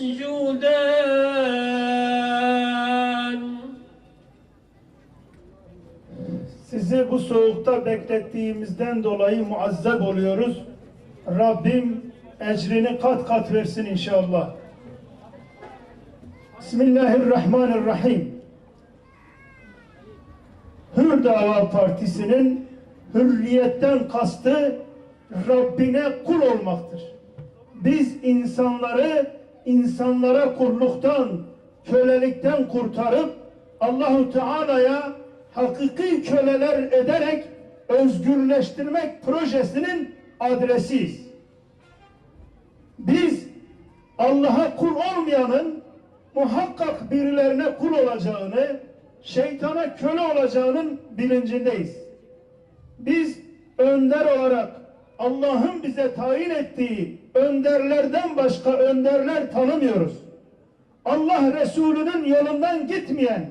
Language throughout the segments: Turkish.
يسجدان Sizi bu soğukta beklettiğimizden dolayı muazzeb oluyoruz. Rabbim ecrini kat kat versin inşallah. Bismillahirrahmanirrahim. Hür Dava Partisi'nin hürriyetten kastı Rabbine kul olmaktır. Biz insanları insanlara kulluktan, kölelikten kurtarıp Allahu Teala'ya hakiki köleler ederek özgürleştirmek projesinin adresiyiz. Biz Allah'a kul olmayanın muhakkak birilerine kul olacağını, şeytana köle olacağının bilincindeyiz. Biz önder olarak Allah'ın bize tayin ettiği önderlerden başka önderler tanımıyoruz. Allah Resulü'nün yolundan gitmeyen,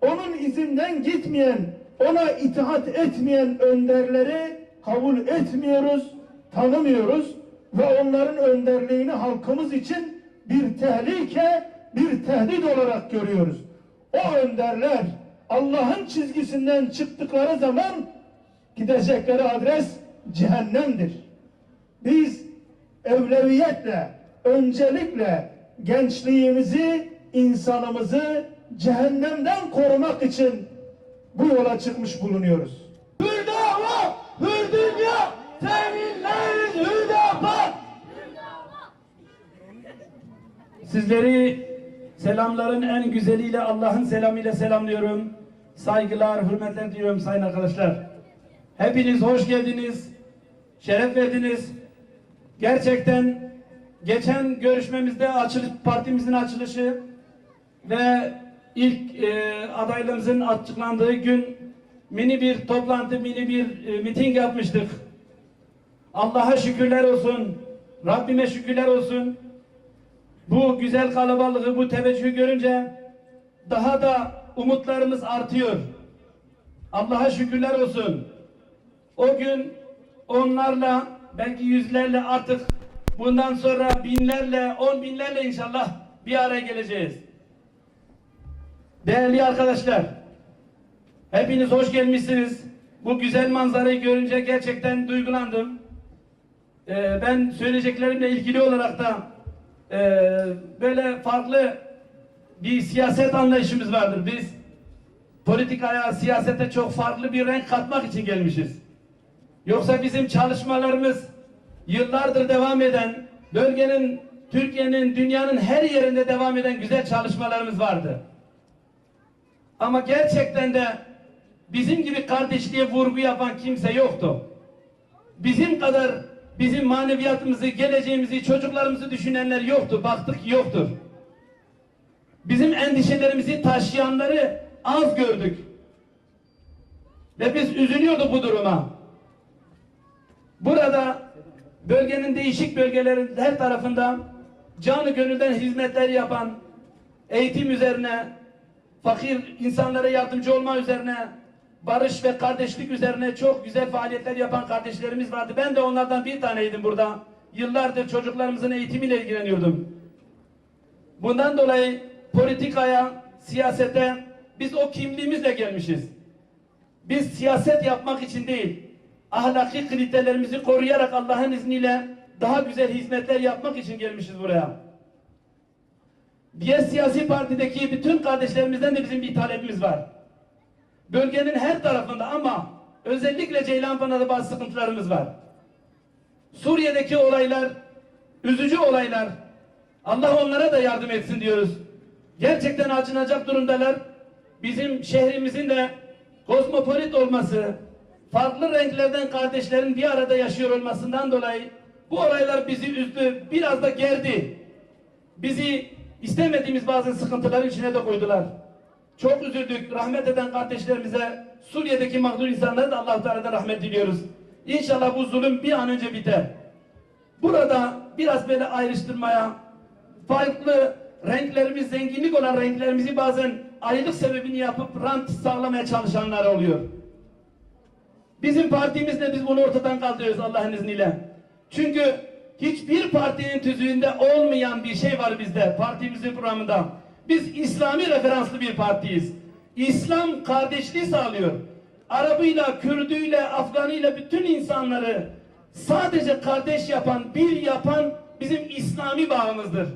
onun izinden gitmeyen, ona itaat etmeyen önderleri kabul etmiyoruz, tanımıyoruz ve onların önderliğini halkımız için bir tehlike, bir tehdit olarak görüyoruz. O önderler Allah'ın çizgisinden çıktıkları zaman gidecekleri adres cehennemdir. Biz evleviyetle, öncelikle gençliğimizi, insanımızı cehennemden korumak için bu yola çıkmış bulunuyoruz. Hür dava, hür dünya, teminleriz hüdafat. Sizleri selamların en güzeliyle Allah'ın selamıyla selamlıyorum. Saygılar, hürmetler diliyorum sayın arkadaşlar. Hepiniz hoş geldiniz. Şeref verdiniz. Gerçekten geçen görüşmemizde açılış, partimizin açılışı ve ilk e, adaylığımızın açıklandığı gün mini bir toplantı, mini bir e, miting yapmıştık. Allah'a şükürler olsun. Rabbime şükürler olsun. Bu güzel kalabalığı, bu teveccühü görünce daha da umutlarımız artıyor. Allah'a şükürler olsun. O gün onlarla belki yüzlerle artık bundan sonra binlerle, on binlerle inşallah bir araya geleceğiz. Değerli arkadaşlar, hepiniz hoş gelmişsiniz. Bu güzel manzarayı görünce gerçekten duygulandım. Ee, ben söyleyeceklerimle ilgili olarak da e, böyle farklı bir siyaset anlayışımız vardır. Biz politikaya, siyasete çok farklı bir renk katmak için gelmişiz. Yoksa bizim çalışmalarımız yıllardır devam eden, bölgenin, Türkiye'nin, dünyanın her yerinde devam eden güzel çalışmalarımız vardı. Ama gerçekten de bizim gibi kardeşliğe vurgu yapan kimse yoktu. Bizim kadar bizim maneviyatımızı, geleceğimizi, çocuklarımızı düşünenler yoktu. Baktık yoktur. Bizim endişelerimizi taşıyanları az gördük. Ve biz üzülüyorduk bu duruma. Burada bölgenin değişik bölgelerin her tarafında canı gönülden hizmetler yapan, eğitim üzerine, fakir insanlara yardımcı olma üzerine, barış ve kardeşlik üzerine çok güzel faaliyetler yapan kardeşlerimiz vardı. Ben de onlardan bir taneydim burada. Yıllardır çocuklarımızın eğitimiyle ilgileniyordum. Bundan dolayı politikaya, siyasete biz o kimliğimizle gelmişiz. Biz siyaset yapmak için değil, ahlaki kriterlerimizi koruyarak Allah'ın izniyle daha güzel hizmetler yapmak için gelmişiz buraya. Diğer siyasi partideki bütün kardeşlerimizden de bizim bir talebimiz var. Bölgenin her tarafında ama özellikle Ceylanpınar'da bazı sıkıntılarımız var. Suriye'deki olaylar, üzücü olaylar. Allah onlara da yardım etsin diyoruz. Gerçekten acınacak durumdalar. Bizim şehrimizin de kozmopolit olması, farklı renklerden kardeşlerin bir arada yaşıyor olmasından dolayı bu olaylar bizi üzdü, biraz da gerdi. Bizi istemediğimiz bazı sıkıntıların içine de koydular. Çok üzüldük. Rahmet eden kardeşlerimize, Suriye'deki mağdur insanlara da Allah-u Teala'dan rahmet diliyoruz. İnşallah bu zulüm bir an önce biter. Burada biraz böyle ayrıştırmaya, farklı renklerimiz, zenginlik olan renklerimizi bazen ayrılık sebebini yapıp rant sağlamaya çalışanlar oluyor. Bizim partimizle biz bunu ortadan kaldırıyoruz Allah'ın izniyle. Çünkü hiçbir partinin tüzüğünde olmayan bir şey var bizde, partimizin programında. Biz İslami referanslı bir partiyiz. İslam kardeşliği sağlıyor. Arabıyla, Kürdüyle, Afganıyla bütün insanları sadece kardeş yapan, bir yapan bizim İslami bağımızdır.